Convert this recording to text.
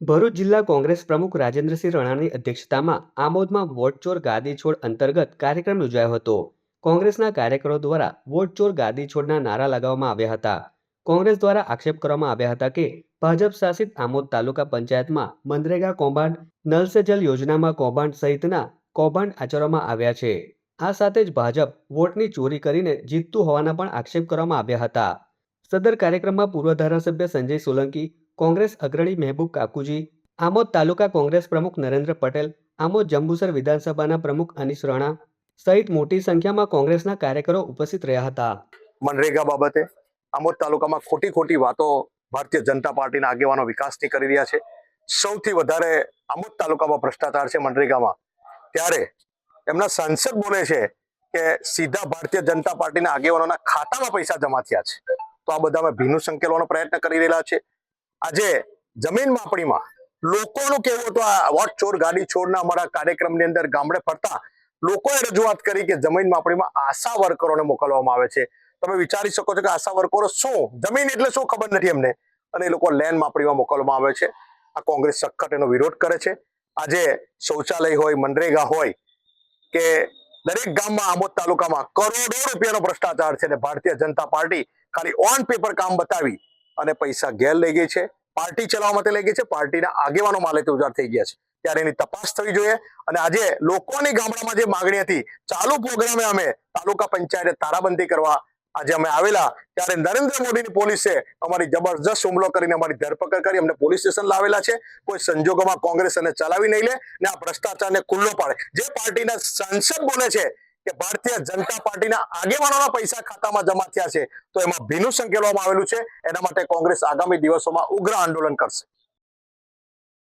ભરૂચ જિલ્લા કોંગ્રેસ પ્રમુખ રાજેન્દ્રસિંહ રણાની અધ્યક્ષતામાં આમોદમાં વોટચોર ગાદી છોડ અંતર્ગત કાર્યક્રમ યોજાયો હતો. કોંગ્રેસના કાર્યકરો દ્વારા વોટચોર ગાદી છોડના નારા લગાવવામાં આવ્યા હતા. કોંગ્રેસ દ્વારા આક્ષેપ કરવામાં આવ્યા હતા કે ભાજપ શાસિત આમોદ તાલુકા પંચાયતમાં મનરેગા કૌભાંડ નલ જલ યોજનામાં કૌભાંડ સહિતના કૌભાંડ આચરવામાં આવ્યા છે. આ સાથે જ ભાજપ વોટની ચોરી કરીને જીતતું હોવાના પણ આક્ષેપ કરવામાં આવ્યા હતા. સદર કાર્યક્રમમાં પૂર્વ ધારાસભ્ય સંજય સોલંકી કોંગ્રેસ અગ્રણી મહેબૂબ કાકુજી, આમોદ તાલુકા કોંગ્રેસ પ્રમુખ નરેન્દ્ર પટેલ, આમોદ જંબુસર વિધાનસભાના પ્રમુખ અનિશ રાણા સહિત મોટી સંખ્યામાં કોંગ્રેસના કાર્યકરો ઉપસ્થિત રહ્યા હતા. મનરેગા બાબતે આમોદ તાલુકામાં ખોટી ખોટી વાતો ભારતીય જનતા પાર્ટીના આગેવાનો વિકાસની કરી રહ્યા છે. સૌથી વધારે આમોદ તાલુકામાં ભ્રષ્ટાચાર છે મનરેગામાં. ત્યારે એમના સાંસદ બોલે છે કે સીધા ભારતીય જનતા પાર્ટીના આગેવાનોના ખાતામાં પૈસા જમા થયા છે. તો આ બધામાં ભીનું સંકેલવાનો પ્રયત્ન કરી રહેલા છે. આજે જમીન માપણીમાં લોકોનું કેવું હતું? આ વોટ ચોર, ગાડી છોડના અમારા કાર્યક્રમની અંદર ગામડે ફરતા લોકોએ રજૂઆત કરી કે જમીન માપણીમાં આશા વર્કરોને મોકલવામાં આવે છે. તમે વિચારી શકો છો કે આશા વર્કરો શું? જમીન એટલે શું ખબર નથી એમને. અને એ લોકો લેન્ડ માપણીમાં મોકલવામાં આવે છે. આ કોંગ્રેસ સખત એનો વિરોધ કરે છે. આજે શૌચાલય હોય, મનરેગા હોય કે દરેક ગામમાં આમોદ તાલુકામાં કરોડો રૂપિયાનો ભ્રષ્ટાચાર છે અને ભારતીય જનતા પાર્ટી ખાલી ઓન પેપર કામ બતાવી અને પૈસા ઘેર લઈ ગઈ છે. પાર્ટી ચલાવવા માટે લઈ ગઈ છે. પાર્ટીના આગેવાનો માલે તે ઉજાડ થઈ ગયા છે. ત્યારે એની તપાસ થવી જોઈએ અને આજે લોકોની ગામડામાં જે માગણી હતી, ચાલુ પ્રોગ્રામે અમે તાલુકા પંચાયતે તારાબંધી કરવા આજે અમે આવેલા. ત્યારે નરેન્દ્ર મોદીની પોલીસે અમારી જબરજસ્ત હુમલો કરીને અમારી ધરપકડ કરી અમને પોલીસ સ્ટેશન લાવેલા છે. કોઈ સંજોગોમાં કોંગ્રેસ ચલાવી નહીં લે ને આ ભ્રષ્ટાચારને ખુલ્લો પાડે. જે પાર્ટીના સાંસદ બોલે છે કે ભારતીય જનતા પાર્ટીના આગેવાનોના પૈસા ખાતામાં જમા થયા છે. તો એમાં ભીનું સંકેલવામાં આવેલું છે. એના માટે કોંગ્રેસ આગામી દિવસોમાં ઉગ્ર આંદોલન કરશે.